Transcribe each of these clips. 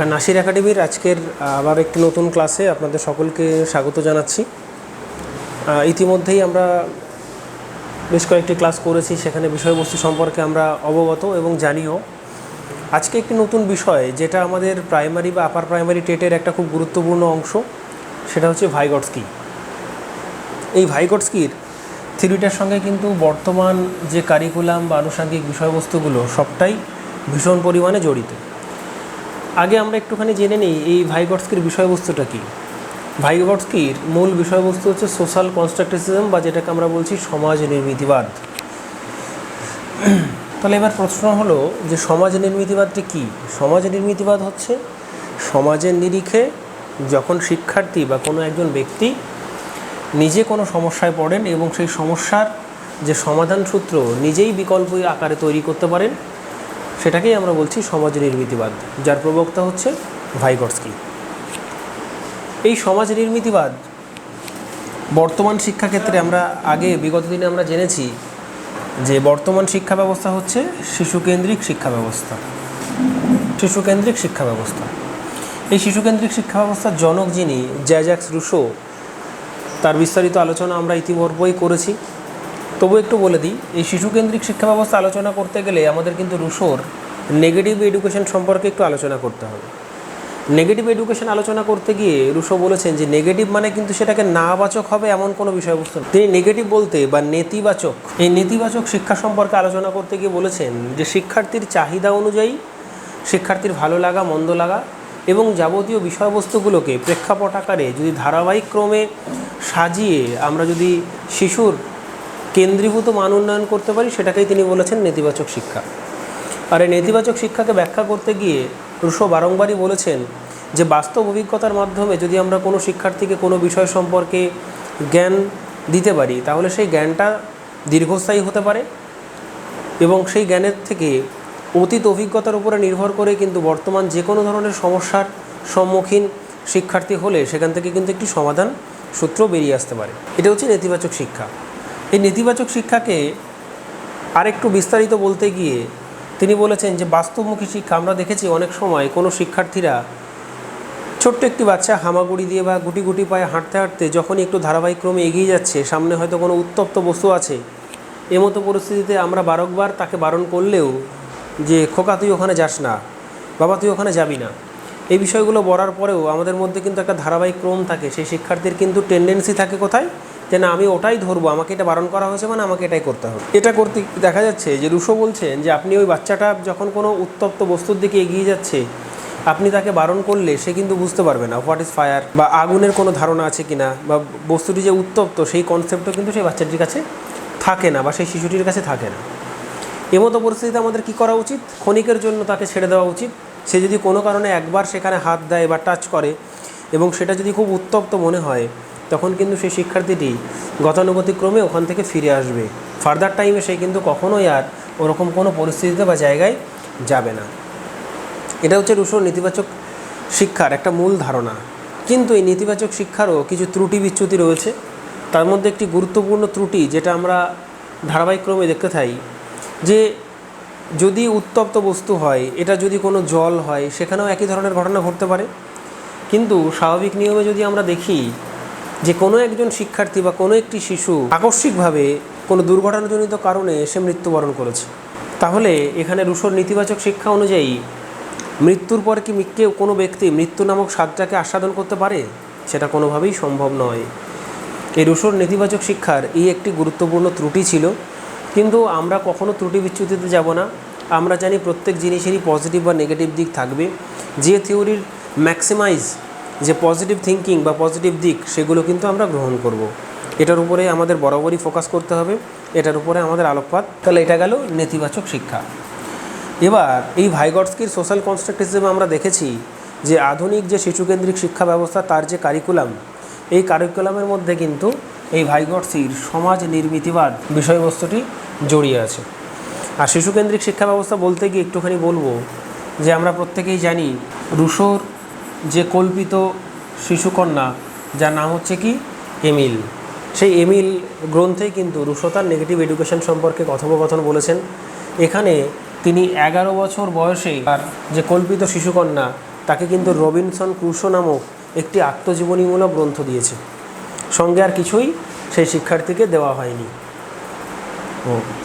নাসির একাডেমির আজকের আবার একটি নতুন ক্লাসে আপনাদের সকলকে স্বাগত জানাচ্ছি। ইতিমধ্যেই আমরা বেশ কয়েকটি ক্লাস করেছি, সেখানে বিষয়বস্তু সম্পর্কে আমরা অবগত এবং জানিও। আজকে একটি নতুন বিষয়, যেটা আমাদের প্রাইমারি বা আপার প্রাইমারি টেটের একটা খুব গুরুত্বপূর্ণ অংশ, সেটা হচ্ছে ভাইগটস্কি। এই ভাইগটস্কির থিওরিটার সঙ্গে কিন্তু বর্তমান যে কারিকুলাম বা আনুষঙ্গিক বিষয়বস্তুগুলো, সবটাই ভীষণ পরিমাণে জড়িত। আগে আমরা একটুখানি জেনে নিই এই ভাইগটস্কির বিষয়বস্তুটা কী? ভাইগটস্কির মূল বিষয়বস্তু হচ্ছে সোশ্যাল কনস্ট্রাকটিসিজম বা যেটাকে আমরা বলছি সমাজ নির্মিতিবাদ তাহলে এবার প্রশ্ন হলো যে সমাজ নির্মিতিবাদটা কী? সমাজ নির্মিতিবাদ হচ্ছে সমাজের নিরিখে যখন শিক্ষার্থী বা কোনো একজন ব্যক্তি নিজে কোনো সমস্যায় পড়েন এবং সেই সমস্যার যে সমাধান সূত্র নিজেই বিকল্প আকারে তৈরি করতে পারেন সেটাকেই আমরা বলছি সমাজ নির্মিতিবাদ, যার প্রবক্তা হচ্ছে ভাইগটস্কি। এই সমাজ নির্মিতিবাদ বর্তমান শিক্ষাক্ষেত্রে আমরা আগে বিগত দিনে আমরা জেনেছি যে বর্তমান শিক্ষা ব্যবস্থা হচ্ছে শিশুকেন্দ্রিক শিক্ষা ব্যবস্থা। শিশুকেন্দ্রিক শিক্ষা ব্যবস্থা। এই শিশুকেন্দ্রিক শিক্ষা ব্যবস্থার জনক যিনি জ্যাজ্যাক্স রুশো, তার বিস্তারিত আলোচনা আমরা ইতিপূর্বেই করেছি। তবু একটু বলে দিই, এই শিশুকেন্দ্রিক শিক্ষা ব্যবস্থা আলোচনা করতে গেলে আমাদের কিন্তু রুশোর নেগেটিভ এডুকেশন সম্পর্কে একটু আলোচনা করতে হবে নেগেটিভ এডুকেশন আলোচনা করতে গিয়ে রুশো বলেছেন যে নেগেটিভ মানে কিন্তু সেটাকে নাবাচক হবে এমন কোনো বিষয়বস্তু। তিনি নেগেটিভ বলতে বা নেতিবাচক, এই নেতিবাচক শিক্ষা সম্পর্কে আলোচনা করতে গিয়ে বলেছেন যে, শিক্ষার্থীর চাহিদা অনুযায়ী শিক্ষার্থীর ভালো লাগা, মন্দ লাগা এবং যাবতীয় বিষয়বস্তুগুলোকে প্রেক্ষাপট আকারে যদি ধারাবাহিক ক্রমে সাজিয়ে আমরা যদি শিশুর কেন্দ্রীভূত মান উন্নয়ন করতে পারি, সেটাকেই তিনি বলেছেন নেতিবাচক শিক্ষা আর এই নেতিবাচক শিক্ষাকে ব্যাখ্যা করতে গিয়ে রুশো বারংবারই বলেছেন যে বাস্তব অভিজ্ঞতার মাধ্যমে যদি আমরা কোনো শিক্ষার্থীকে কোনো বিষয় সম্পর্কে জ্ঞান দিতে পারি, তাহলে সেই জ্ঞানটা দীর্ঘস্থায়ী হতে পারে এবং সেই জ্ঞানের থেকে অতীত অভিজ্ঞতার উপরে নির্ভর করে কিন্তু বর্তমান যে কোনো ধরনের সমস্যার সম্মুখীন শিক্ষার্থী হলে সেখান থেকে কিন্তু একটি সমাধান সূত্র বেরিয়ে আসতে পারে। এটা হচ্ছে নেতিবাচক শিক্ষা। এই নেতিবাচক শিক্ষাকে আরেকটু বিস্তারিত বলতে গিয়ে তিনি বলেছেন যে বাস্তবমুখী শিক্ষা আমরা দেখেছি অনেক সময় কোনো শিক্ষার্থীরা ছোট্ট একটি বাচ্চা হামাগুড়ি দিয়ে বা গুটি গুটি পায়ে হাঁটতে হাঁটতে যখনই একটু ধারাবাহিক ক্রমে এগিয়ে যাচ্ছে, সামনে হয়তো কোনো উত্তপ্ত বস্তু আছে। এমতো পরিস্থিতিতে আমরা বারংবার তাকে বারণ করলেও যে, খোকা, তুই ওখানে যাস না, বাবা, তুই ওখানে যাবি না। এই বিষয়গুলো বলার পরেও আমাদের মধ্যে কিন্তু একটা ধারাবাহিক ক্রম থাকে। সেই শিক্ষার্থীর কিন্তু টেন্ডেন্সি থাকে কোথায়? যে না, আমি ওটাই ধরবো, আমাকে এটা বারণ করা হয়েছে মানে আমাকে এটাই করতে হবে। এটা করতে দেখা যাচ্ছে যে রুশো বলছেন যে আপনি ওই বাচ্চাটা যখন কোনো উত্তপ্ত বস্তুর দিকে এগিয়ে যাচ্ছে, আপনি তাকে বারণ করলে সে কিন্তু বুঝতে পারবে না হোয়াট ইজ ফায়ার বা আগুনের কোনো ধারণা আছে কিনা বা বস্তুটি যে উত্তপ্ত সেই কনসেপ্টও কিন্তু সেই বাচ্চাটির কাছে থাকে না বা সেই শিশুটির কাছে থাকে না। এমতো পরিস্থিতিতে আমাদের কি করা উচিত? ক্ষণিকের জন্য তাকে ছেড়ে দেওয়া উচিত। সে যদি কোনো কারণে একবার সেখানে হাত দেয় বা টাচ করে এবং সেটা যদি খুব উত্তপ্ত মনে হয় তখন কিন্তু সেই শিক্ষার্থীটি গতানুগতিক ক্রমে ওখান থেকে ফিরে আসবে। ফার্দার টাইমে সে কিন্তু কখনোই আর ওরকম কোনো পরিস্থিতিতে বা জায়গায় যাবে না। এটা হচ্ছে রুশোর নেতিবাচক শিক্ষার একটা মূল ধারণা। কিন্তু এই নেতিবাচক শিক্ষারও কিছু ত্রুটি বিচ্যুতি রয়েছে। তার মধ্যে একটি গুরুত্বপূর্ণ ত্রুটি যেটা আমরা ধারাবাহিক ক্রমে দেখতে থাই, যে যদি উত্তপ্ত বস্তু হয়, এটা যদি কোনো জল হয়, সেখানেও একই ধরনের ঘটনা ঘটতে পারে। কিন্তু স্বাভাবিক নিয়মে যদি আমরা দেখি যে কোনো একজন শিক্ষার্থী বা কোনো একটি শিশু আকস্মিকভাবে কোনো দুর্ঘটনাজনিত কারণে সে মৃত্যুবরণ করেছে। তাহলে এখানে রুশোর নেতিবাচক শিক্ষা অনুযায়ী মৃত্যুর পর কি কেউ কোনো ব্যক্তি মৃত্যু নামক স্বাদটাকে আস্বাদন করতে পারে? সেটা কোনোভাবেই সম্ভব নয়। এই রুশোর নেতিবাচক শিক্ষার এই একটি গুরুত্বপূর্ণ ত্রুটি ছিল। কিন্তু আমরা কখনো ত্রুটি বিচ্যুতিতে যাব না। আমরা জানি প্রত্যেক জিনিসেরই পজিটিভ বা নেগেটিভ দিক থাকবে। যে থিওরির ম্যাক্সিমাইজ যে পজিটিভ থিঙ্কিং বা পজিটিভ দিক, সেগুলো কিন্তু আমরা গ্রহণ করব। এটার উপরে আমাদের বরাবরই ফোকাস করতে হবে। এটার উপরে আমাদের আলোকপাত। তাহলে এটা গেল নেতিবাচক শিক্ষা। এবার, এই ভাইগটস্কির সোশ্যাল কনস্ট্রাক্ট হিসেবে আমরা দেখেছি যে আধুনিক যে শিশুকেন্দ্রিক শিক্ষা ব্যবস্থা, তার যে কারিকুলাম এই কারিকুলামের মধ্যে কিন্তু এই ভাইগটসির সমাজ নির্মিতিবাদ বিষয়বস্তুটি জড়িয়ে আছে। আর শিশুকেন্দ্রিক শিক্ষা ব্যবস্থা বলতে গিয়ে একটুখানি বলব যে আমরা প্রত্যেকেই জানি, রুশোর যে কল্পিত শিশুকন্যা, যার নাম হচ্ছে কি? এমিল। সেই এমিল গ্রন্থে কিন্তু রুশো তার নেগেটিভ এডুকেশন সম্পর্কে কথোপকথন বলেছেন। এখানে তিনি এগারো বছর বয়সেই তার যে কল্পিত শিশুকন্যা, তাকে কিন্তু রবিনসন ক্রুশো নামক একটি আত্মজীবনীমূলক গ্রন্থ দিয়েছে। সঙ্গে আর কিছুই সেই শিক্ষার্থীকে দেওয়া হয়নি।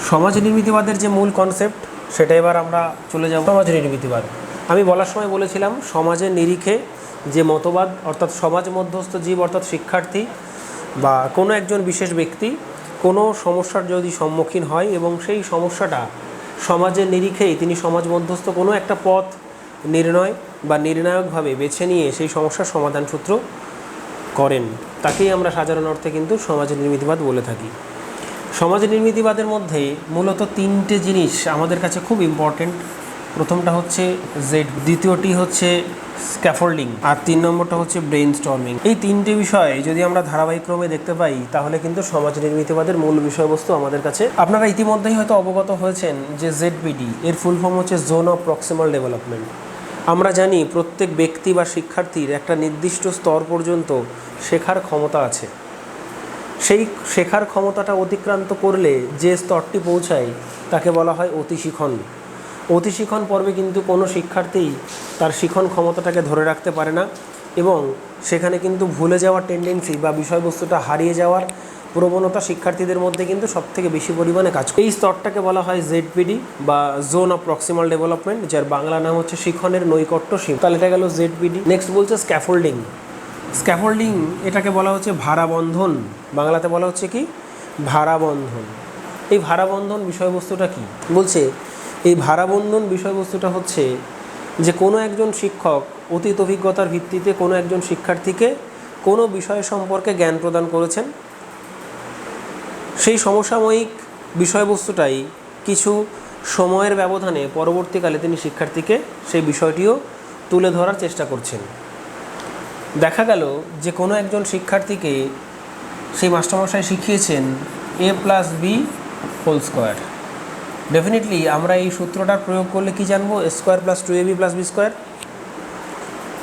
সমাজ নির্মিতিবাদের যে মূল কনসেপ্ট সেটা এবার আমরা চলে যাব। সমাজ নির্মিতিবাদ আমি বলার সময় বলেছিলাম, সমাজের নিরিখে যে মতবাদ, অর্থাৎ সমাজ মধ্যস্থ জীব, অর্থাৎ শিক্ষার্থী বা কোনো একজন বিশেষ ব্যক্তি কোনো সমস্যার যদি সম্মুখীন হয় এবং সেই সমস্যাটা সমাজের নিরিখেই তিনি সমাজ মধ্যস্থ কোনো একটা পথ নির্ণয় বা নির্ণায়কভাবে বেছে নিয়ে সেই সমস্যার সমাধান সূত্র করেন, তাকেই আমরা সাধারণ অর্থে কিন্তু সমাজ নির্মিতিবাদ বলে থাকি। সমাজ নির্মিতিবাদের মধ্যে মূলত তিনটে জিনিস আমাদের কাছে খুব ইম্পর্টেন্ট প্রথমটা হচ্ছে জেড দ্বিতীয়টি হচ্ছে স্ক্যাফোল্ডিং আর তিন নম্বরটা হচ্ছে ব্রেন স্টর্মিং এই তিনটে বিষয় যদি আমরা ধারাবাহিক ক্রমে দেখতে পাই, তাহলে কিন্তু সমাজ নির্মিতিবাদের মূল বিষয়বস্তু আমাদের কাছে। আপনারা ইতিমধ্যেই হয়তো অবগত হয়েছেন যে জেডবিডি এর ফুল ফর্ম হচ্ছে জোন অফ প্রক্সিমাল ডেভেলপমেন্ট আমরা জানি প্রত্যেক ব্যক্তি বা শিক্ষার্থীর একটা নির্দিষ্ট স্তর পর্যন্ত শেখার ক্ষমতা আছে। সেই শেখার ক্ষমতাটা অতিক্রান্ত করলে যে স্তরটি পৌঁছায়, তাকে বলা হয় অতিশিখন অতিশিখন পর্বে কিন্তু কোনো শিক্ষার্থী তার শিখন ক্ষমতাটাকে ধরে রাখতে পারে না এবং সেখানে কিন্তু ভুলে যাওয়ার টেন্ডেন্সি বা বিষয়বস্তুটা হারিয়ে যাওয়ার প্রবণতা শিক্ষার্থীদের মধ্যে কিন্তু সবথেকে বেশি পরিমাণে কাজ করে। এই স্তরটাকে বলা হয় জেডপিডি বা জোন অফ প্রক্সিমাল ডেভেলপমেন্ট যার বাংলা নাম হচ্ছে শিখনের নৈকট্য সীমা। তাহলে এটা গেল জেডপিডি নেক্সট বলছে স্ক্যাফোল্ডিং স্ক্যাফোল্ডিং এটাকে বলা হচ্ছে ভাড়া বন্ধন বাংলাতে বলা হচ্ছে কি? ভাড়া বন্ধন এই ভাড়া বন্ধন বিষয়বস্তুটা কি? বলছে এই ভারাবন্ধন বিষয়বস্তুটা হচ্ছে যে কোনো একজন শিক্ষক অতীত অভিজ্ঞতার ভিত্তিতে কোনো একজন শিক্ষার্থীকে কোনো বিষয় সম্পর্কে জ্ঞান প্রদান করেছেন। সেই সমসাময়িক বিষয়বস্তুটাই কিছু সময়ের ব্যবধানে পরবর্তীকালে তিনি শিক্ষার্থীকে সেই বিষয়টিও তুলে ধরার চেষ্টা করছেন। দেখা গেল যে কোনো একজন শিক্ষার্থীকে সেই মাস্টারমশাই শিখিয়েছেন A plus B whole square. Definitely আমরা এই সূত্রটার প্রয়োগ করলে কি জানব? Square plus two A B plus B square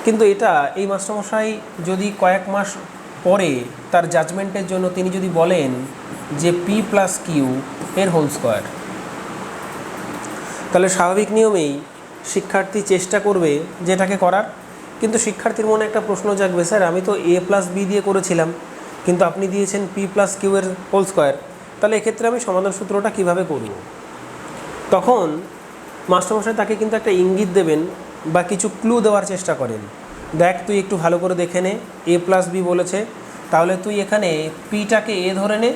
কিন্তু এটা এই মাস্টারমশাই যদি কয়েক মাস পরে তার জাজমেন্টের জন্য তিনি যদি বলেন যে পি প্লাস কিউ এর হোল স্কোয়ার তাহলে স্বাভাবিক নিয়মেই শিক্ষার্থী চেষ্টা করবে যেটাকে করার। কিন্তু শিক্ষার্থীর মনে একটা প্রশ্ন জাগবে, স্যার, আমি তো এ প্লাস বি দিয়ে করেছিলাম, কিন্তু আপনি দিয়েছেন পি প্লাস কিউ এর হোল স্কোয়ার তাহলে এক্ষেত্রে আমি সমাধান সূত্রটা কীভাবে করব? তখন মাস্টারমশাই তাকে কিন্তু একটা ইঙ্গিত দেবেন বা কিছু ক্লু দেওয়ার চেষ্টা করেন। দেখ, তুই একটু ভালো করে দেখে নে এ প্লাস বি বলেছে, তাহলে তুই এখানে পিটাকে এ ধরে নে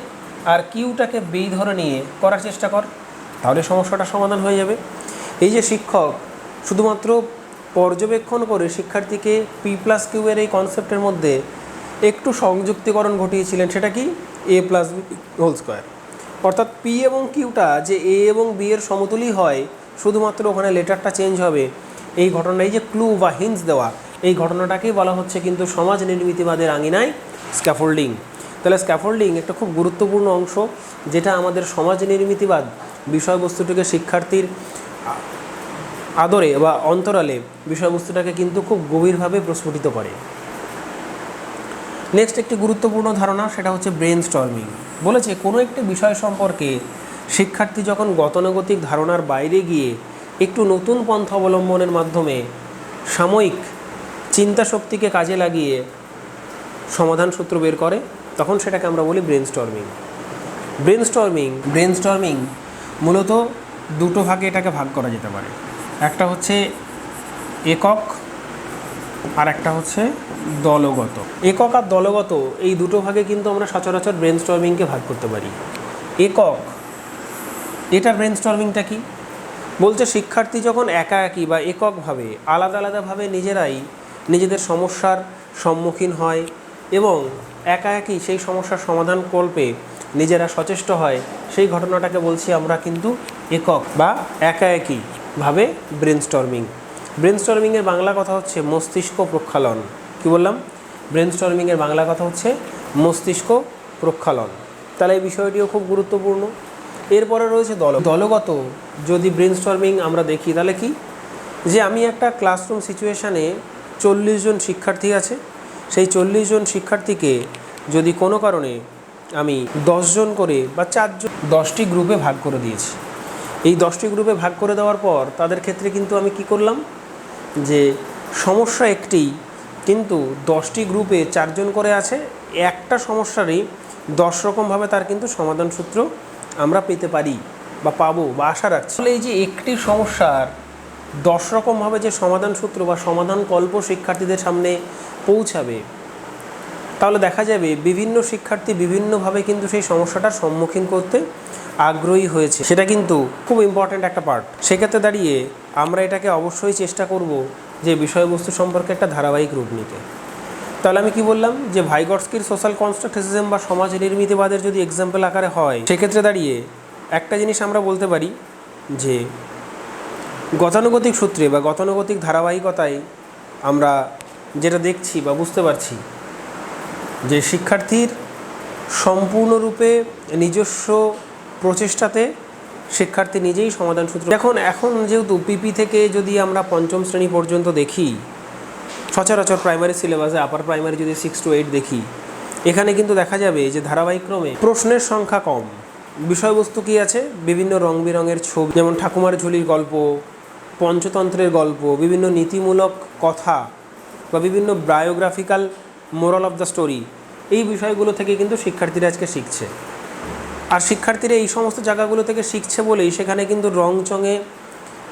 আর কিউটাকে বি ধরে নিয়ে করার চেষ্টা কর, তাহলে সমস্যাটা সমাধান হয়ে যাবে। এই যে শিক্ষক, শুধুমাত্র পর্যবেক্ষণ করে শিক্ষার্থীকে পি প্লাস কিউ এর এই কনসেপ্টের মধ্যে একটু সংযুক্তিকরণ ঘটিয়েছিলেন, সেটা কি? A plus B whole square অর্থাৎ পি এবং কিউটা যে এ এবং বি এর সমতুলই হয়, শুধুমাত্র ওখানে লেটারটা চেঞ্জ হবে। এই ঘটনায় যে ক্লু বা হিন্স দেওয়া, এই ঘটনাটাকেই বলা হচ্ছে কিন্তু সমাজ নির্মিতিবাদের আঙিনায় স্ক্যাফোল্ডিং তাহলে স্ক্যাফোল্ডিং একটা খুব গুরুত্বপূর্ণ অংশ, যেটা আমাদের সমাজ নির্মিতিবাদ বিষয়বস্তুটিকে শিক্ষার্থীর আদরে বা অন্তরালে বিষয়বস্তুটাকে কিন্তু খুব গভীরভাবে প্রস্ফুটিত করে। নেক্সট একটি গুরুত্বপূর্ণ ধারণা, সেটা হচ্ছে ব্রেন স্টর্মিং বলেছে, কোনো একটি বিষয় সম্পর্কে শিক্ষার্থী যখন গতানুগতিক ধারণার বাইরে গিয়ে একটু নতুন পন্থা অবলম্বনের মাধ্যমে সাময়িক চিন্তা শক্তিকে কাজে লাগিয়ে সমাধান সূত্র বের করে, তখন সেটাকে আমরা বলি brainstorming brainstorming brainstorming মূলত দুটো ভাগে এটাকে ভাগ করা যেতে পারে। একটা হচ্ছে একক, আর একটা হচ্ছে দলগত। একক আর দলগত, এই দুটো ভাগে কিন্তু আমরা সচরাচর ব্রেন স্টর্মিংকে ভাগ করতে পারি। একক এটার ব্রেন স্টর্মিংটা কি? বলছে শিক্ষার্থী যখন একা একই বা এককভাবে, আলাদা আলাদাভাবে নিজেরাই নিজেদের সমস্যার সম্মুখীন হয় এবং একা একই সেই সমস্যার সমাধান কল্পে নিজেরা সচেষ্ট হয়, সেই ঘটনাটাকে বলছি আমরা কিন্তু একক বা একা একইভাবে ব্রেন স্টর্মিং ব্রেন স্টর্মিংয়ের বাংলা কথা হচ্ছে মস্তিষ্ক প্রক্ষালন। কি বললাম? ব্রেন স্টর্মিংয়ের বাংলা কথা হচ্ছে মস্তিষ্ক প্রক্ষালন। তাহলে এই বিষয়টিও খুব গুরুত্বপূর্ণ। এরপরে রয়েছে দল দলগত যদি ব্রেন স্টর্মিং আমরা দেখি, তাহলে কি? যে আমি একটা ক্লাসরুম সিচুয়েশানে চল্লিশ জন শিক্ষার্থী আছে। সেই চল্লিশ জন শিক্ষার্থীকে যদি কোনো কারণে আমি দশজন করে বা চারজন দশটি গ্রুপে ভাগ করে দিয়েছি। এই দশটি গ্রুপে ভাগ করে দেওয়ার পর তাদের ক্ষেত্রে কিন্তু আমি কি করলাম? যে সমস্যা একটি কিন্তু দশটি গ্রুপে চারজন করে আছে। একটা সমস্যারই দশ রকমভাবে তার কিন্তু সমাধান সূত্র আমরা পেতে পারি বা পাবো বা আশা রাখছি। এই যে একটি সমস্যার দশ রকমভাবে যে সমাধান সূত্র বা সমাধান কল্প শিক্ষার্থীদের সামনে পৌঁছাবে, তাহলে দেখা যাবে বিভিন্ন শিক্ষার্থী বিভিন্নভাবে কিন্তু সেই সমস্যাটার সম্মুখীন করতে আগ্রহী হয়েছে। সেটা কিন্তু খুব ইম্পর্ট্যান্ট একটা পার্ট সেক্ষেত্রে দাঁড়িয়ে আমরা এটাকে অবশ্যই চেষ্টা করব যে বিষয়বস্তু সম্পর্কে একটা ধারাবাহিক রূপ নিতে। তাহলে আমি কি বললাম? যে ভাইগটস্কির সোশ্যাল কনস্ট্রাকটিসিজম বা সমাজ নির্মিতিবাদের যদি এক্সাম্পল আকারে হয়, সেক্ষেত্রে দাঁড়িয়ে একটা জিনিস আমরা বলতে পারি যে, গতানুগতিক সূত্রে বা গতানুগতিক ধারাবাহিকতায় আমরা যেটা দেখছি বা বুঝতে পারছি যে শিক্ষার্থীর সম্পূর্ণরূপে নিজস্ব প্রচেষ্টাতে শিক্ষার্থী নিজেই সমাধান সূত্র এখন এখন যেহেতু পিপি থেকে যদি আমরা পঞ্চম শ্রেণি পর্যন্ত দেখি, সচরাচর প্রাইমারি সিলেবাসে আপার প্রাইমারি যদি সিক্স টু এইট দেখি, এখানে কিন্তু দেখা যাবে যে ধারাবাহিকক্রমে প্রশ্নের সংখ্যা কম। বিষয়বস্তু কি আছে? বিভিন্ন রং বেরঙের ছবি, যেমন ঠাকুমার ঝুলির গল্প, পঞ্চতন্ত্রের গল্প, বিভিন্ন নীতিমূলক কথা বা বিভিন্ন biographical moral of the story এই বিষয়গুলো থেকে কিন্তু শিক্ষার্থীরা আজকে শিখছে। আর শিক্ষার্থীরা এই সমস্ত জায়গাগুলো থেকে শিখছে বলেই সেখানে কিন্তু রং চঙে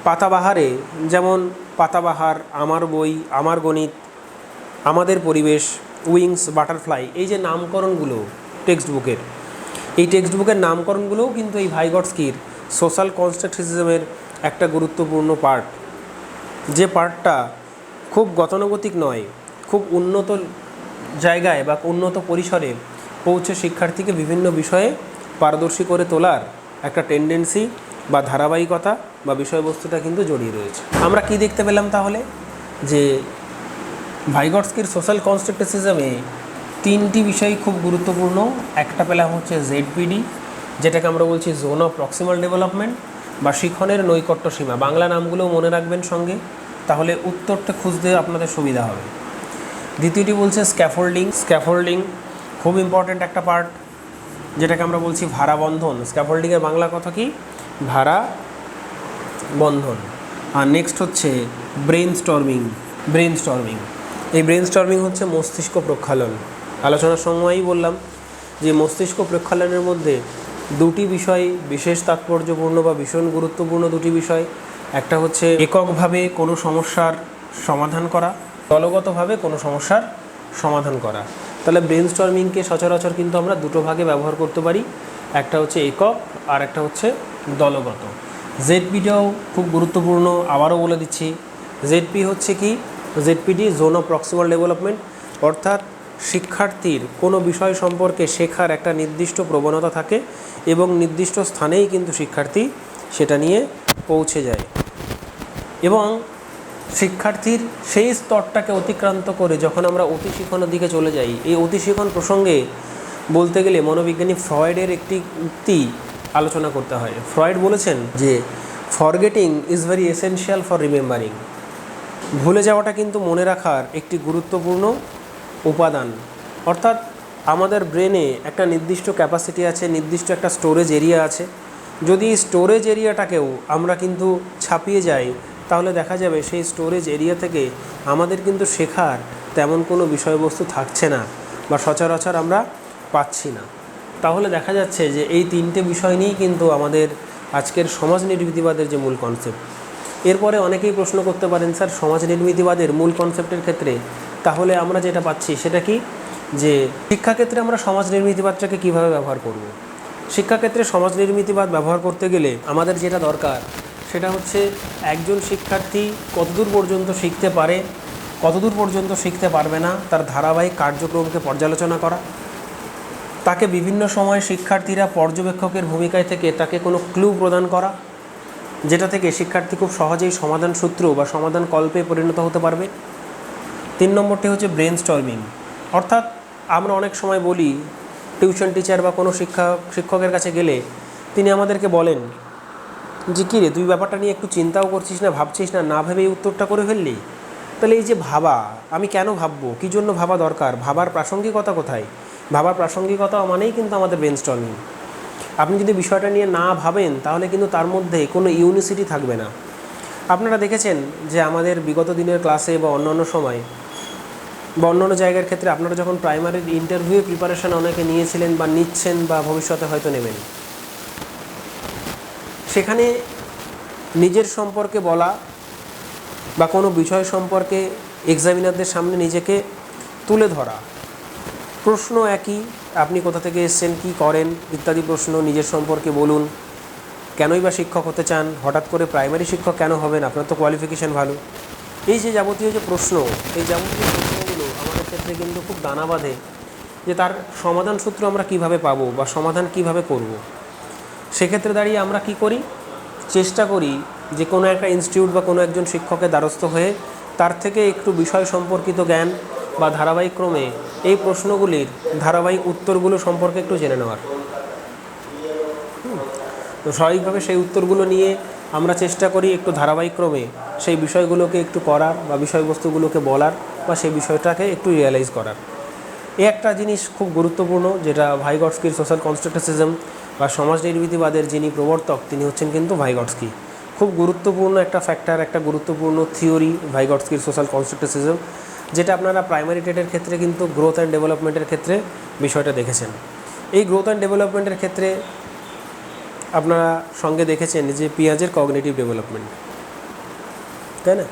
পাতাবাহারে, যেমন পাতাবাহার, আমার বই, আমার গণিত, আমাদের পরিবেশ, উইংস, বাটারফ্লাই, এই যে নামকরণগুলো টেক্সট বুকের এই টেক্সট বুকের নামকরণগুলোও কিন্তু এই ভাইগটস্কির সোশ্যাল কনস্ট্রাকটিজমের একটা গুরুত্বপূর্ণ পার্ট। যে পার্টটা খুব গতানুগতিক নয়, খুব উন্নত জায়গায় বা উন্নত পরিসরে পৌঁছে শিক্ষার্থীকে বিভিন্ন বিষয়ে পারদর্শী করে তোলার একটা টেন্ডেন্সি বা ধারাবাহিকতা বা বিষয়বস্তুটা কিন্তু জড়িয়ে রয়েছে। আমরা কি দেখতে পেলাম তাহলে? যে ভাইগটস্কির সোশ্যাল কনস্ট্রাকটিসিজমে তিনটি বিষয় খুব গুরুত্বপূর্ণ। একটা পেলাম হচ্ছে জেডপিডি যেটাকে আমরা বলছি জোন অফ প্রক্সিমাল ডেভেলপমেন্ট বা শিখনের নৈকট্য সীমা। বাংলা নামগুলোও মনে রাখবেন সঙ্গে, তাহলে উত্তরটা খুঁজতে আপনাদের সুবিধা হবে। দ্বিতীয়টি বলছে স্ক্যাফোল্ডিং স্ক্যাফোল্ডিং খুব ইম্পর্ট্যান্ট একটা পার্ট যেটাকে আমরা বলছি ভাড়া বন্ধন স্ক্যাফোল্ডিংয়ের বাংলা কথা কি? ভাড়া বন্ধন আর নেক্সট হচ্ছে ব্রেন স্টর্মিং ব্রেন স্টর্মিং এই ব্রেন স্টর্মিং হচ্ছে মস্তিষ্ক প্রক্ষালন। আলোচনার সময়ই বললাম যে মস্তিষ্ক প্রক্ষালনের মধ্যে দুটি বিষয় বিশেষ তাৎপর্যপূর্ণ বা ভীষণ গুরুত্বপূর্ণ দুটি বিষয়। একটা হচ্ছে এককভাবে কোনো সমস্যার সমাধান করা, দলগতভাবে কোনো সমস্যার সমাধান করা। তাহলে ব্রেন স্টর্মিংকে সচরাচর কিন্তু আমরা দুটো ভাগে ব্যবহার করতে পারি। একটা হচ্ছে একক, আর একটা হচ্ছে দলগত। জেডপিটাও খুব গুরুত্বপূর্ণ, আবারও বলে দিচ্ছি। জেডপি হচ্ছে কি? ZPD zone of proximal development অর্থাৎ শিক্ষার্থীর কোনো বিষয় সম্পর্কে শেখার একটা নির্দিষ্ট প্রবণতা থাকে এবং নির্দিষ্ট স্থানেই কিন্তু শিক্ষার্থী সেটা নিয়ে পৌঁছে যায়। এবং শিক্ষার্থীর সেই স্তরটাকে অতিক্রান্ত করে যখন আমরা অতি দিকে চলে যাই, এই অতি প্রসঙ্গে বলতে গেলে মনোবিজ্ঞানী ফ্রয়েডের একটি উক্তি আলোচনা করতে হয়। ফ্রয়েড বলেছেন যে, forgetting is very essential for remembering. ভুলে যাওয়াটা কিন্তু মনে রাখার একটি গুরুত্বপূর্ণ উপাদান। অর্থাৎ আমাদের ব্রেনে একটা নির্দিষ্ট ক্যাপাসিটি আছে, নির্দিষ্ট একটা স্টোরেজ এরিয়া আছে। যদি স্টোরেজ এরিয়াটাকেও আমরা কিন্তু ছাপিয়ে যাই তাহলে দেখা যাবে সেই স্টোরেজ এরিয়া থেকে আমাদের কিন্তু শেখার তেমন কোনো বিষয়বস্তু থাকছে না বা সচরাচর আমরা পাচ্ছি না। তাহলে দেখা যাচ্ছে যে এই তিনটে বিষয় নিয়েই কিন্তু আমাদের আজকের সমাজ নির্মিতিবাদের যে মূল কনসেপ্ট এরপরে অনেকেই প্রশ্ন করতে পারেন, স্যার, সমাজ নির্মিতিবাদের মূল কনসেপ্টের ক্ষেত্রে তাহলে আমরা যেটা পাচ্ছি সেটা কি? যে শিক্ষাক্ষেত্রে আমরা সমাজ নির্মিতিবাদটাকে কীভাবে ব্যবহার করব। শিক্ষাক্ষেত্রে সমাজ নির্মিতিবাদ ব্যবহার করতে গেলে আমাদের যেটা দরকার সেটা হচ্ছে একজন শিক্ষার্থী কতদূর পর্যন্ত শিখতে পারে, কতদূর পর্যন্ত শিখতে পারবে না, তার ধারাবাহিক কার্যক্রমকে পর্যালোচনা করা। তাকে বিভিন্ন সময় শিক্ষার্থীরা পর্যবেক্ষকের ভূমিকায় থেকে তাকে কোনো ক্লু প্রদান করা, যেটা থেকে শিক্ষার্থী খুব সহজেই সমাধান সূত্র বা সমাধান কল্পে পরিণত হতে পারবে। তিন নম্বরটি হচ্ছে ব্রেন স্টর্মিং অর্থাৎ আমরা অনেক সময় বলি, টিউশন টিচার বা কোনো শিক্ষা, শিক্ষকের কাছে গেলে তিনি আমাদেরকে বলেন যে কী রে, তুই ব্যাপারটা নিয়ে একটু চিন্তাও করছিস না, ভাবছিস না না ভেবে এই উত্তরটা করে ফেললি? তাহলে এই যে ভাবা, আমি কেন ভাববো? কী জন্য ভাবা দরকার? ভাবার প্রাসঙ্গিকতা কোথায়? ভাবার প্রাসঙ্গিকতা মানেই কিন্তু আমাদের ব্রেন স্টর্মিং আপনি যদি বিষয়টা নিয়ে না ভাবেন, তাহলে কিন্তু তার মধ্যে কোনো ইউনিসিটি থাকবে না। আপনারা দেখেছেন যে আমাদের বিগত দিনের ক্লাসে বা অন্যান্য সময়, বা অন্যান্য জায়গার ক্ষেত্রে আপনারা যখন প্রাইমারির ইন্টারভিউ প্রিপারেশন অনেকে নিয়েছিলেন বা নিচ্ছেন বা ভবিষ্যতে হয়তো নেবেন। সেখানে নিজের সম্পর্কে বলা বা কোনো বিষয় সম্পর্কে এক্সামিনারদের সামনে নিজেকে তুলে ধরা। প্রশ্ন একই, আপনি কোথা থেকে এসছেন, কি করেন, ইত্যাদি প্রশ্ন নিজের সম্পর্কে বলুন। কেনই বা শিক্ষক হতে চান? হঠাৎ করে প্রাইমারি শিক্ষক কেন হবেন? আপনার তো কোয়ালিফিকেশান ভালো। এই যে যাবতীয় যে প্রশ্ন, এই যাবতীয় প্রশ্নগুলো আমাদের ক্ষেত্রে কিন্তু খুব দানা বাঁধে যে তার সমাধান সূত্র আমরা কীভাবে পাবো বা সমাধান কীভাবে করব। সেক্ষেত্রে দাঁড়িয়ে আমরা কি করি? চেষ্টা করি যে কোনো একটা ইনস্টিটিউট বা কোনো একজন শিক্ষকের দ্বারস্থ হয়ে তার থেকে একটু বিষয় সম্পর্কিত জ্ঞান বা ধারাবাহিক ক্রমে এই প্রশ্নগুলির ধারাবাহিক উত্তরগুলো সম্পর্কে একটু জেনে নেওয়ার। তো স্বাভাবিকভাবে সেই উত্তরগুলো নিয়ে আমরা চেষ্টা করি একটু ধারাবাহিক ক্রমে সেই বিষয়গুলোকে একটু করার বা বিষয়বস্তুগুলোকে বলার বা সেই বিষয়টাকে একটু রিয়েলাইজ করার। এ একটা জিনিস খুব গুরুত্বপূর্ণ যেটা ভাইগটস্কির সোশ্যাল কনস্ট্রাকটিসিজম বা সমাজ নির্মিতিবাদের যিনি প্রবর্তক, তিনি হচ্ছেন কিন্তু ভাইগটস্কি। খুব গুরুত্বপূর্ণ একটা ফ্যাক্টর একটা গুরুত্বপূর্ণ থিওরি ভাইগটস্কির সোশ্যাল কনস্ট্রাকটিসিজম যেটা আপনারা প্রাইমারি টেটের ক্ষেত্রে কিন্তু গ্রোথ অ্যান্ড ডেভেলপমেন্টের ক্ষেত্রে বিষয়টা দেখেছেন। এই গ্রোথ অ্যান্ড ডেভেলপমেন্টের ক্ষেত্রে আপনারা সঙ্গে দেখেছেন যে পেঁয়াজের কগনেটিভ ডেভেলপমেন্ট তাই না?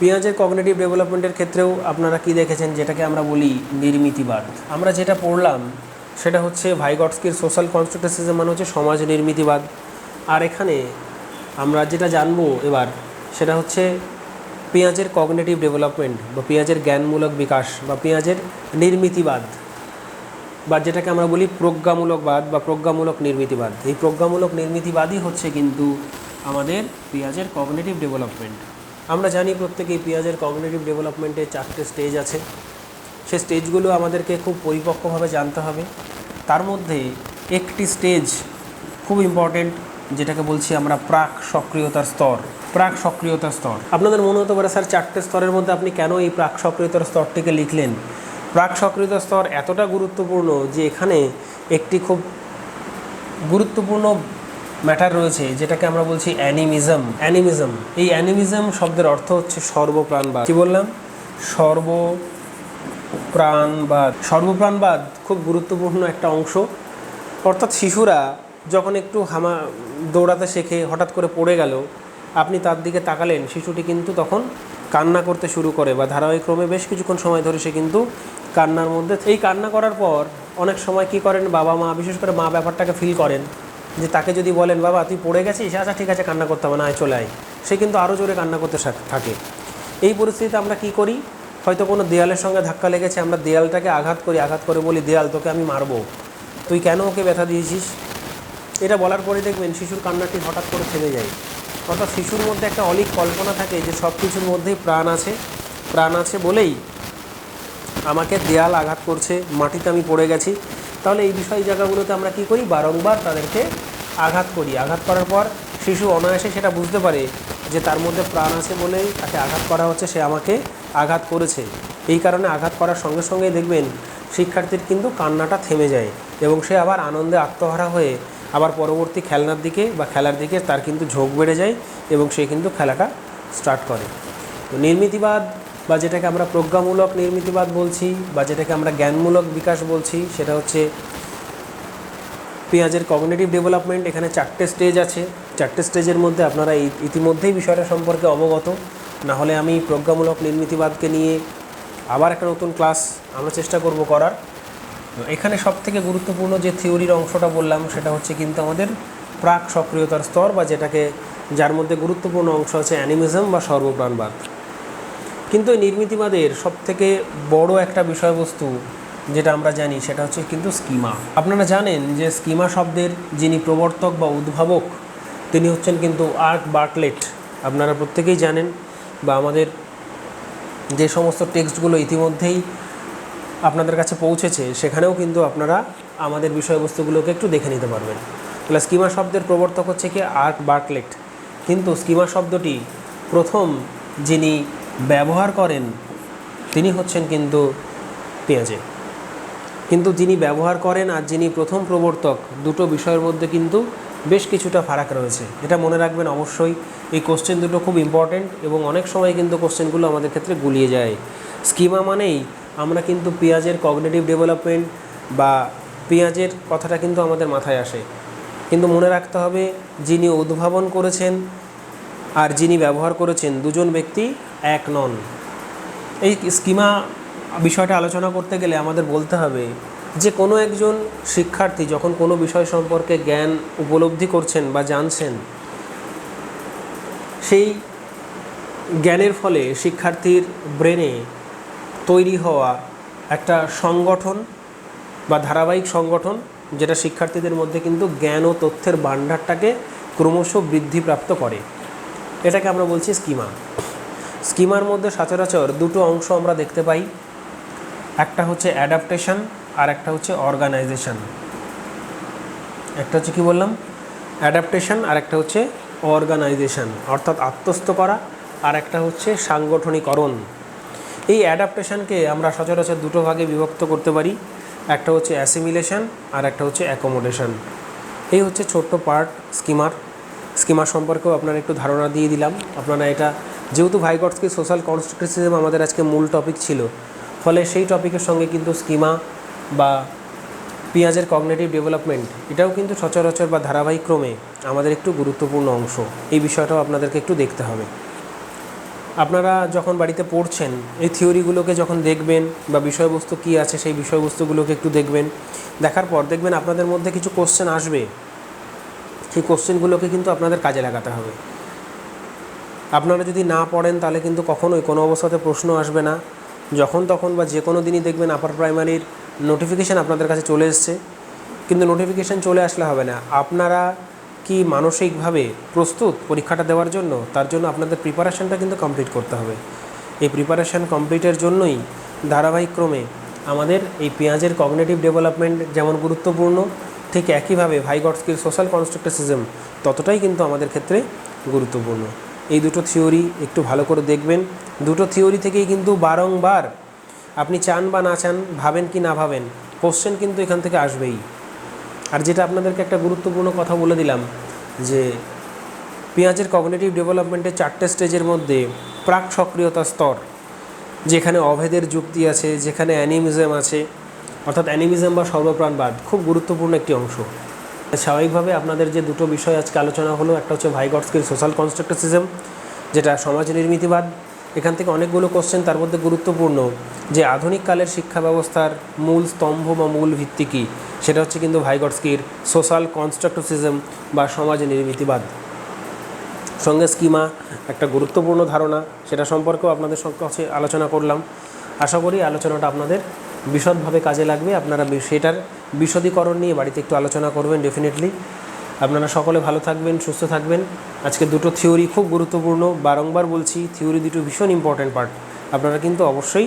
পেঁয়াজের কগনেটিভ ডেভেলপমেন্টের ক্ষেত্রেও আপনারা কি দেখেছেন? যেটাকে আমরা বলি নির্মিতিবাদ। আমরা যেটা পড়লাম সেটা হচ্ছে ভাইগটস্কির সোশ্যাল কনস্ট্রাকটিসিজম মানে হচ্ছে সমাজ নির্মিতিবাদ। আর এখানে আমরা যেটা জানব এবার, সেটা হচ্ছে পেঁয়াজের কগনেটিভ ডেভেলপমেন্ট বা পেঁয়াজের জ্ঞানমূলক বিকাশ বা পেঁয়াজের নির্মিতিবাদ বা যেটাকে আমরা বলি প্রজ্ঞামূলকবাদ বা প্রজ্ঞামূলক নির্মিতিবাদ। এই প্রজ্ঞামূলক নির্মিতিবাদই হচ্ছে কিন্তু আমাদের পেঁয়াজের কগনেটিভ ডেভেলপমেন্ট আমরা জানি প্রত্যেকেই পেঁয়াজের কগনেটিভ ডেভেলপমেন্টের চারটে স্টেজ আছে। সে স্টেজগুলো আমাদেরকে খুব পরিপক্কভাবে জানতে হবে। তার মধ্যে একটি স্টেজ খুব ইম্পর্টেন্ট যেটাকে বলছি আমরা প্রাক সক্রিয়তার স্তর। প্রাক সক্রিয়তার স্তর। আপনাদের মনে হতে পারে, স্যার, চারটে স্তরের মধ্যে আপনি কেন এই প্রাক সক্রিয়তার স্তরটিকে লিখলেন? প্রাক সক্রিয়তার স্তর এতটা গুরুত্বপূর্ণ যে এখানে একটি খুব গুরুত্বপূর্ণ ম্যাটার রয়েছে, যেটাকে আমরা বলছি অ্যানিমিজম। অ্যানিমিজম। এই অ্যানিমিজম শব্দের অর্থ হচ্ছে সর্বপ্রাণবাদ কি বললাম? সর্ব প্রাণবাদ সর্বপ্রাণবাদ খুব গুরুত্বপূর্ণ একটা অংশ। অর্থাৎ শিশুরা যখন একটু হামা, দৌড়াতে শেখে, হঠাৎ করে পড়ে গেল, আপনি তার দিকে তাকালেন, শিশুটি কিন্তু তখন কান্না করতে শুরু করে বা ধারাবাহিক ক্রমে বেশ কিছুক্ষণ সময় ধরে সে কিন্তু কান্নার মধ্যে, এই কান্না করার পর অনেক সময় কি করেন বাবা মা, বিশেষ করে মা ব্যাপারটাকে ফিল করেন যে তাকে যদি বলেন, বাবা, তুই পড়ে গেছিস? আচ্ছা ঠিক আছে, কান্না করতে হবে না, আয়, চলে আয়। সে কিন্তু আরও জোরে কান্না করতে থাকে। এই পরিস্থিতিতে আমরা কি করি? হয়তো কোনো দেয়ালের সঙ্গে ধাক্কা লেগেছে, আমরা দেয়ালটাকে আঘাত করি, আঘাত করে বলি, দেয়াল, তোকে আমি মারবো। তুই কেন ওকে ব্যথা দিয়েছিস? এটা বলার পরে দেখবেন শিশুর কান্নাটি হঠাৎ করে থেমে যায়। অর্থাৎ শিশুর মধ্যে একটা অলিক কল্পনা থাকে যে সব কিছুর মধ্যেই প্রাণ আছে। প্রাণ আছে বলেই আমাকে দেয়াল আঘাত করছে, মাটিতে আমি পড়ে গেছি। তাহলে এই বিষয় জায়গাগুলোতে আমরা কি করি? বারংবার তাদেরকে আঘাত করি। আঘাত করার পর শিশু অনায়াসে সেটা বুঝতে পারে যে তার মধ্যে প্রাণ আছে বলেই তাকে আঘাত করা হচ্ছে, সে আমাকে আঘাত করেছে। এই কারণে আঘাত করার সঙ্গে সঙ্গেই দেখবেন শিক্ষার্থীর কিন্তু কান্নাটা থেমে যায় এবং সে আবার আনন্দে আত্মহারা হয়ে আবার পরবর্তী খেলনার দিকে বা খেলার দিকে তার কিন্তু ঝোঁক বেড়ে যায় এবং সে কিন্তু খেলাটা স্টার্ট করে। তো নির্মিতিবাদ বা যেটাকে আমরা প্রজ্ঞামূলক নির্মিতিবাদ বলছি বা যেটাকে আমরা জ্ঞানমূলক বিকাশ বলছি, সেটা হচ্ছে পেঁয়াজের কগনেটিভ ডেভেলপমেন্ট এখানে চারটে স্টেজ আছে। চারটে স্টেজের মধ্যে আপনারা ইতিমধ্যেই বিষয়টা সম্পর্কে অবগত। না হলে আমি প্রজ্ঞামূলক নির্মিতিবাদকে নিয়ে আবার একটা নতুন ক্লাস আমরা চেষ্টা করব করার। এখানে সব থেকে গুরুত্বপূর্ণ যে থিওরির অংশটা বললাম, সেটা হচ্ছে কিন্তু আমাদের প্রাক সক্রিয়তার স্তর বা যেটাকে, যার মধ্যে গুরুত্বপূর্ণ অংশ আছে অ্যানিমিজম বা সর্বপ্রাণবাদ কিন্তু এই নির্মিতিবাদের সব থেকে বড় একটা বিষয়বস্তু যেটা আমরা জানি, সেটা হচ্ছে কিন্তু স্কিমা। আপনারা জানেন যে স্কিমা শব্দের যিনি প্রবর্তক বা উদ্ভাবক, তিনি হচ্ছেন কিন্তু আর্ক বার্টলেট। আপনারা প্রত্যেকেই জানেন বা আমাদের যে সমস্ত টেক্সটগুলো ইতিমধ্যেই আপনাদের কাছে পৌঁছেছে, সেখানেও কিন্তু আপনারা আমাদের বিষয়বস্তুগুলোকে একটু দেখে নিতে পারবেন। তাহলে স্কিমা শব্দের প্রবর্তক হচ্ছে কি? আর্ক বার্টলেট। কিন্তু স্কিমা শব্দটি প্রথম যিনি ব্যবহার করেন, তিনি হচ্ছেন কিন্তু পেঁয়াজে। কিন্তু যিনি ব্যবহার করেন আর যিনি প্রথম প্রবর্তক, দুটো বিষয়ের মধ্যে কিন্তু বেশ কিছুটা ফারাক রয়েছে। এটা মনে রাখবেন অবশ্যই, এই কোশ্চেন দুটো খুব ইম্পর্ট্যান্ট এবং অনেক সময় কিন্তু কোশ্চেনগুলো আমাদের ক্ষেত্রে গুলিয়ে যায়। স্কিমা মানেই আমরা কিন্তু পেঁয়াজের কগনেটিভ ডেভেলপমেন্ট বা পেঁয়াজের কথাটা কিন্তু আমাদের মাথায় আসে। কিন্তু মনে রাখতে হবে, যিনি উদ্ভাবন করেছেন আর যিনি ব্যবহার করেছেন দুজন ব্যক্তি এক নন। এই স্কিমা বিষয়টা আলোচনা করতে গেলে আমাদের বলতে হবে যে কোনো একজন শিক্ষার্থী যখন কোনো বিষয় সম্পর্কে জ্ঞান উপলব্ধি করছেন বা জানছেন, সেই জ্ঞানের ফলে শিক্ষার্থীর ব্রেনে তৈরি হওয়া একটা সংগঠন বা ধারাবাহিক সংগঠন, যেটা শিক্ষার্থীদের মধ্যে কিন্তু জ্ঞান ও তথ্যের ভাণ্ডারটাকে ক্রমশ বৃদ্ধিপ্রাপ্ত করে। এটাকে আমরা বলছি স্কিমা। স্কিমার মধ্যে সচরাচর দুটো অংশ আমরা দেখতে পাই। একটা হচ্ছে অ্যাডাপ্টেশন আর একটা হচ্ছে অর্গানাইজেশন। একটা হচ্ছে কি বললাম? অ্যাডাপ্টেশন, আর একটা হচ্ছে অর্গানাইজেশন, অর্থাৎ আত্মস্থ করা, আর একটা হচ্ছে সাংগঠনিকরণ। এই অ্যাডাপ্টেশনকে আমরা সচরাচর দুটো ভাগে বিভক্ত করতে পারি, একটা হচ্ছে অ্যাসিমিলেশন, আর একটা হচ্ছে অ্যাকোমোডেশন। এই হচ্ছে ছোট্ট পার্ট স্কিমার। স্কিমার সম্পর্কেও আপনারা একটু ধারণা দিয়ে দিলাম। আপনারা এটা, যেহেতু ভাইগটসকে সোশ্যাল কনস্ট্রাকটিসিজম আমাদের আজকে মূল টপিক ছিল, ফলে সেই টপিকের সঙ্গে কিন্তু স্কিমা বা পেঁয়াজের কগনেটিভ ডেভেলপমেন্ট এটাও কিন্তু সচরাচর বা ধারাবাহিক ক্রমে আমাদের একটু গুরুত্বপূর্ণ অংশ। এই বিষয়টাও আপনাদেরকে একটু দেখতে হবে। আপনারা যখন বাড়িতে পড়ছেন, এই থিওরিগুলোকে যখন দেখবেন বা বিষয়বস্তু কী আছে, সেই বিষয়বস্তুগুলোকে একটু দেখবেন, দেখার পর দেখবেন আপনাদের মধ্যে কিছু কোশ্চেন আসবে। সেই কোশ্চেনগুলোকে কিন্তু আপনাদের কাজে লাগাতে হবে। আপনারা যদি না পড়েন, তাহলে কিন্তু কখনোই কোনো অবস্থাতে প্রশ্ন আসবে না। যখন তখন বা যে কোনো দিনই দেখবেন আপার প্রাইমারির নোটিফিকেশান আপনাদের কাছে চলে এসছে। কিন্তু নোটিফিকেশান চলে আসলে হবে না। আপনারা কি মানসিকভাবে প্রস্তুত পরীক্ষাটা দেওয়ার জন্য? তার জন্য আপনাদের প্রিপারেশানটা কিন্তু কমপ্লিট করতে হবে। এই প্রিপারেশান কমপ্লিটের জন্যই ধারাবাহিক ক্রমে আমাদের এই পেঁয়াজের কগনেটিভ ডেভেলপমেন্ট যেমন গুরুত্বপূর্ণ, ঠিক একইভাবে ভাইগট স্কিল সোশ্যাল কনস্ট্রাকটিসিজম ততটাই কিন্তু আমাদের ক্ষেত্রে গুরুত্বপূর্ণ। এই দুটো থিওরি একটু ভালো করে দেখবেন। দুটো থিওরি থেকেই কিন্তু বারংবার আপনি চান বা না চান, ভাবেন কি না ভাবেন কোশ্চেন কিন্তু এখান থেকে আসবেই। আর যেটা আপনাদেরকে একটা গুরুত্বপূর্ণ কথা বলে দিলাম, যে পেঁয়াজের কগনেটিভ ডেভেলপমেন্টের চারটে স্টেজের মধ্যে প্রাক সক্রিয়তা স্তর, যেখানে অভেদের যুক্তি আছে, যেখানে অ্যানিমিজম আছে, অর্থাৎ অ্যানিমিজম বা সর্বপ্রাণবাদ, খুব গুরুত্বপূর্ণ একটি অংশ। স্বাভাবিকভাবে আপনাদের যে দুটো বিষয় আজকে আলোচনা হলো, একটা হচ্ছে ভাইগট স্কিল সোশ্যাল কনস্ট্রাকটিসিজম যেটা সমাজ নির্মিতিবাদ এখান থেকে অনেকগুলো কোশ্চেন তার মধ্যে গুরুত্বপূর্ণ। যে আধুনিক কালের শিক্ষা ব্যবস্থার মূল স্তম্ভ বা মূল ভিত্তি কী? সেটা হচ্ছে কিন্তু ভাইগটস্কির সোশ্যাল কনস্ট্রাকটিসিজম বা সমাজ নির্মিতিবাদ। সঙ্গে স্কিমা একটা গুরুত্বপূর্ণ ধারণা, সেটা সম্পর্কেও আপনাদের কাছে আলোচনা করলাম। আশা করি আলোচনাটা আপনাদের বিশদভাবে কাজে লাগবে। আপনারা সেটার বিশদীকরণ নিয়ে বাড়িতে একটু আলোচনা করবেন ডেফিনেটলি আপনারা সকলে ভালো থাকবেন, সুস্থ থাকবেন। আজকে দুটো থিওরি খুব গুরুত্বপূর্ণ। বারংবার বলছি থিওরি দুটো ভীষণ ইম্পর্ট্যান্ট পার্ট আপনারা কিন্তু অবশ্যই